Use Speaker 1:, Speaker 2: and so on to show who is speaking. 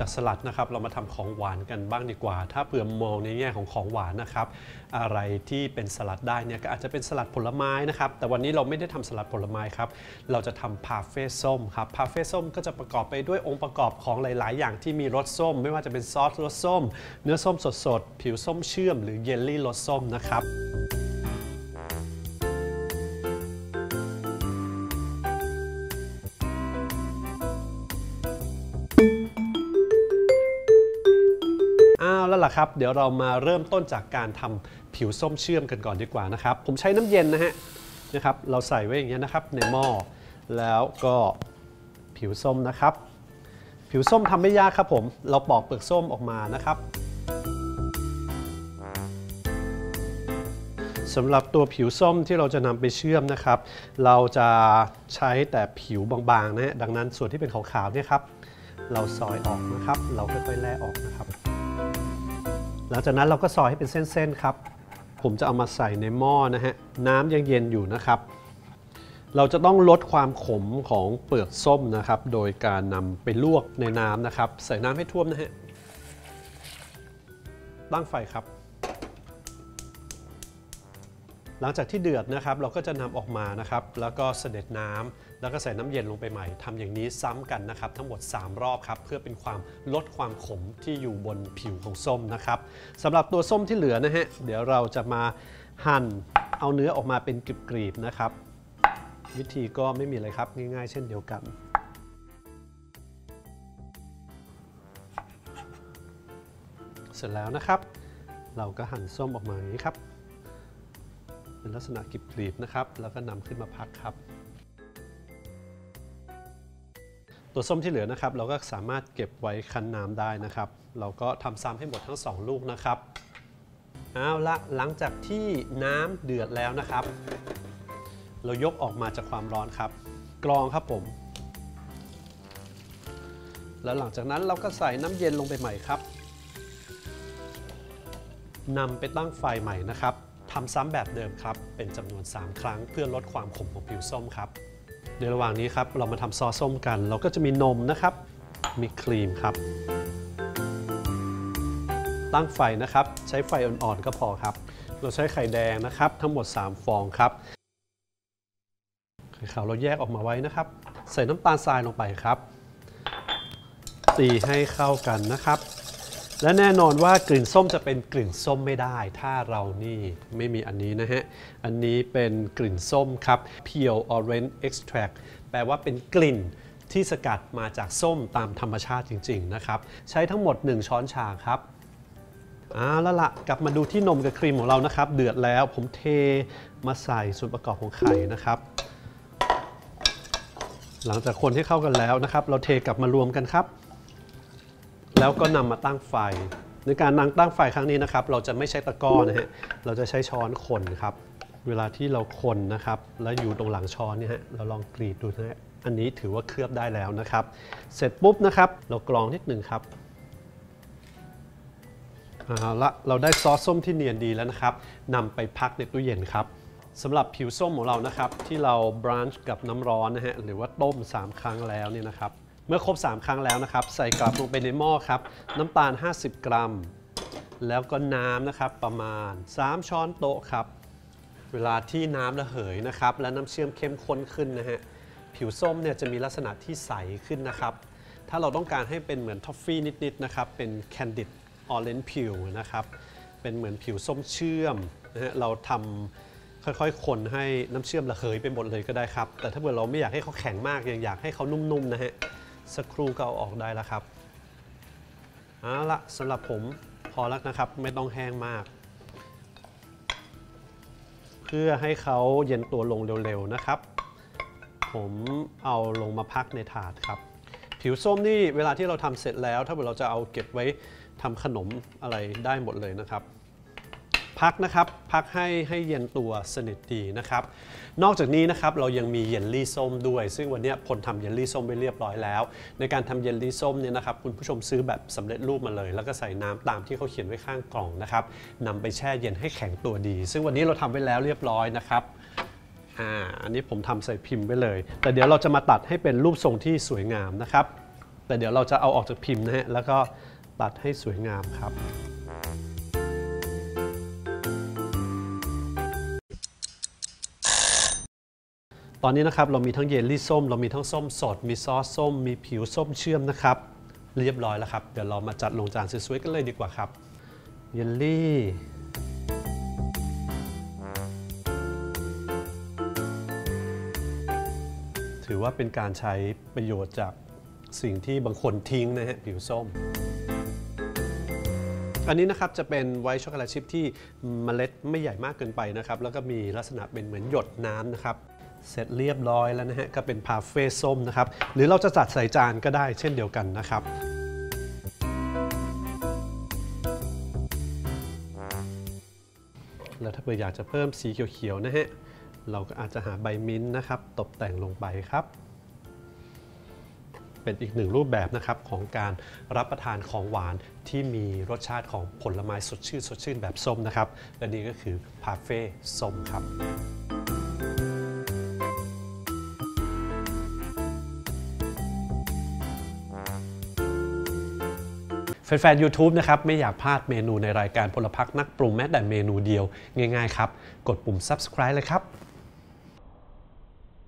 Speaker 1: จากสลัดนะครับเรามาทำของหวานกันบ้างดีกว่า ถ้าเผื่อมองในแง่ของของหวานนะครับ อะไรที่เป็นสลัดได้เนี่ยก็อาจจะเป็นสลัดผลไม้นะครับ แต่วันนี้เราไม่ได้ทำสลัดผลไม้ครับ เราจะทำพาเฟ่ส้มครับพาเฟ่ส้มก็จะประกอบไปด้วยองค์ประกอบของหลาย ๆ อย่างที่มีรสส้ม ไม่ว่าจะเป็นซอสรสส้ม เนื้อส้มสดๆผิวส้มเชื่อม หรือเยลลี่รสส้มนะครับ ละครับ เดี๋ยวเรามาเริ่มต้นจากการทำผิวส้มเชื่อมกันก่อนดีกว่านะครับ ผมใช้น้ำเย็นนะฮะนะครับ เราใส่ไว้อย่างเงี้ยนะครับในหม้อแล้วก็ผิวส้มนะครับ ผิวส้มทำไม่ยากครับผม เราปอกเปลือกส้มออกมานะครับสำหรับตัวผิวส้มที่เราจะนำไปเชื่อมนะครับ เราจะใช้แต่ผิวบางๆนะฮะดังนั้นส่วนที่เป็นขาวๆเนี่ยครับ เราซอยออกนะครับ เราค่อยๆแล่ออกนะครับ หลังจากนั้นเราก็ซอยให้เป็นเส้นๆครับ ผมจะเอามาใส่ในหม้อนะฮะ น้ำยังเย็นอยู่นะครับ เราจะต้องลดความขมของเปลือกส้มนะครับ โดยการนำไปลวกในน้ำนะครับ ใส่น้ำให้ท่วมนะฮะ ตั้งไฟครับ หลังจากที่เดือดนะครับเราก็จะนำออกมานะครับแล้วก็เสด็จน้ำแล้วก็ใส่น้ำเย็นลงไปใหม่ทำอย่างนี้ซ้ำกันนะครับทั้งหมด 3 รอบครับเพื่อเป็นความลดความขมที่อยู่บนผิวของส้มนะครับสำหรับตัวส้มที่เหลือนะฮะเดี๋ยวเราจะมาหั่นเอาเนื้อออกมาเป็นกรีบๆนะครับ วิธีก็ไม่มีอะไรครับง่ายๆ เช่นเดียวกันเสร็จแล้วนะครับ เราก็หั่นส้มออกมาอย่างนี้ครับ เป็นลักษณะกรีบๆนะครับ แล้วก็นำขึ้นมาพักครับ ตัวส้มที่เหลือนะครับ เราก็สามารถเก็บไว้คั้นน้ำได้นะครับ เราก็ทำซ้ำให้หมดทั้ง 2 ลูกนะครับเอาละหลังจากที่น้ำเดือดแล้วนะครับ เรายกออกมาจากความร้อนครับ กรองครับผม แล้วหลังจากนั้นเราก็ใส่น้ำเย็นลงไปใหม่ครับนำไปตั้งไฟใหม่นะครับ ทำซ้ำแบบเดิมครับ เป็นจำนวน 3 ครั้ง เพื่อลดความขมของผิวส้มครับ ในระหว่างนี้ครับเรามาทำซอสส้มกัน เราก็จะมีนมนะครับ มีครีมครับ ตั้งไฟนะครับ ใช้ไฟอ่อนๆก็พอครับ เราใช้ไข่แดงนะครับ ทั้งหมด 3 ฟองครับไข่ขาวเราแยกออกมาไว้นะครับ ใส่น้ำตาลทรายลงไปครับตีให้เข้ากันนะครับ และแน่นอนว่ากลิ่นส้มจะเป็นกลิ่นส้มไม่ได้ ถ้าเรานี่ไม่มีอันนี้นะฮะ อันนี้เป็นกลิ่นส้มครับ Pure Orange Extract แปลว่าเป็นกลิ่นที่สกัดมาจากส้มตามธรรมชาติจริง ๆ นะครับ ใช้ทั้งหมด 1 ช้อนชาครับอ่าแล้วละกลับมาดูที่นมกับครีมของเรานะครับ เดือดแล้วผมเทมาใส่ส่วนประกอบของไข่นะครับ หลังจากคนให้เข้ากันแล้วนะครับ เราเทกลับมารวมกันครับ แล้วก็นำมาตั้งไฟ ในการนั่งตั้งไฟครั้งนี้นะครับ เราจะไม่ใช้ตะกร้อนะฮะเราจะใช้ช้อนคนครับ เวลาที่เราคนนะครับ แล้วอยู่ตรงหลังช้อนเนี่ยฮะเราลองกรีดดูนะฮะอันนี้ถือว่าเคลือบได้แล้วนะครับ เสร็จปุ๊บนะครับ เรากรองนิดหนึ่งครับเอาละเราได้ซอสส้มที่เนียนดีแล้วนะครับนำไปพักในตู้เย็นครับสำหรับผิวส้มของเรานะครับ ที่เราบรานช์กับน้ำร้อนนะฮะหรือว่าต้ม 3 ครั้งแล้วเนี่ยนะครับ เมื่อครบ 3 ครั้งแล้วนะครับ ใส่กลับลงไปในหม้อครับ น้ำตาล 50 กรัม แล้วก็น้ำนะครับประมาณ 3 ช้อนโต๊ะครับ เวลาที่น้ำระเหยนะครับ และน้ำเชื่อมเข้มข้นขึ้นนะฮะผิวส้มเนี่ยจะมีลักษณะที่ใสขึ้นนะครับ ถ้าเราต้องการให้เป็นเหมือนทอฟฟี่นิดๆนะครับ เป็นแคนดิดออเรนจ์ผิวนะครับ เป็นเหมือนผิวส้มเชื่อมนะฮะเราทำค่อยๆ คนให้น้ำเชื่อมระเหยไปหมดเลยก็ได้ครับ แต่ถ้าเกิดเราไม่อยากให้เขาแข็งมากยังอยากให้เขานุ่มๆนะฮะ สักครู่ก็เอาออกได้แล้วครับเอาละสำหรับผมพอแล้วนะครับ ไม่ต้องแห้งมาก เพื่อให้เขาเย็นตัวลงเร็วๆนะครับ ผมเอาลงมาพักในถาดครับ ผิวส้มนี่เวลาที่เราทำเสร็จแล้ว ถ้าเกิดเราจะเอาเก็บไว้ทำขนมอะไรได้หมดเลยนะครับ พักนะครับ พักให้ให้เย็นตัวสนิทดีนะครับ นอกจากนี้นะครับเรายังมีเยลลี่ส้มด้วย ซึ่งวันนี้พลทำเยลลี่ส้มไปเรียบร้อยแล้ว ในการทำเยลลี่ส้มเนี่ยนะครับคุณผู้ชมซื้อแบบสำเร็จรูปมาเลย แล้วก็ใส่น้ำตามที่เขาเขียนไว้ข้างกล่องนะครับนำไปแช่เย็นให้แข็งตัวดี ซึ่งวันนี้เราทำไว้แล้วเรียบร้อยนะครับอ่าอันนี้ผมทำใส่พิมพ์ไว้เลย แต่เดี๋ยวเราจะมาตัดให้เป็นรูปทรงที่สวยงามนะครับ แต่เดี๋ยวเราจะเอาออกจากพิมพ์นะฮะแล้วก็ตัดให้สวยงามครับ ตอนนี้นะครับเรามีทั้งเยลลี่ส้ม เรามีทั้งส้มสด มีซอสส้ม มีผิวส้มเชื่อมนะครับ เรียบร้อยแล้วครับ เดี๋ยวเรามาจัดลงจานสวยๆกันเลยดีกว่าครับ เยลลี่ถือว่าเป็นการใช้ประโยชน์จากสิ่งที่บางคนทิ้งนะฮะผิวส้ม อันนี้นะครับจะเป็นไวท์ช็อกโกแลตชิพที่เมล็ดไม่ใหญ่มากเกินไปนะครับ แล้วก็มีลักษณะเป็นเหมือนหยดน้ำนะครับ เสร็จเรียบร้อยแล้วนะฮะก็เป็นพาเฟ่ส้มนะครับ หรือเราจะจัดใส่จานก็ได้เช่นเดียวกันนะครับแล้วถ้าเผื่ออยากจะเพิ่มสีเขียวๆนะฮะเราก็อาจจะหาใบมิ้นท์นะครับ ตกแต่งลงไปครับ เป็นอีกหนึ่งรูปแบบนะครับของการรับประทานของหวานที่มีรสชาติของผลไม้สดชื่นสดชื่นแบบส้มนะครับและนี่ก็คือพาเฟ่ส้มครับ แฟนๆ YouTube นะครับไม่อยากพลาดเมนูในรายการพลพักนักปรุงแม้แต่เมนูเดียวง่ายๆครับ กดปุ่ม subscribe เลยครับ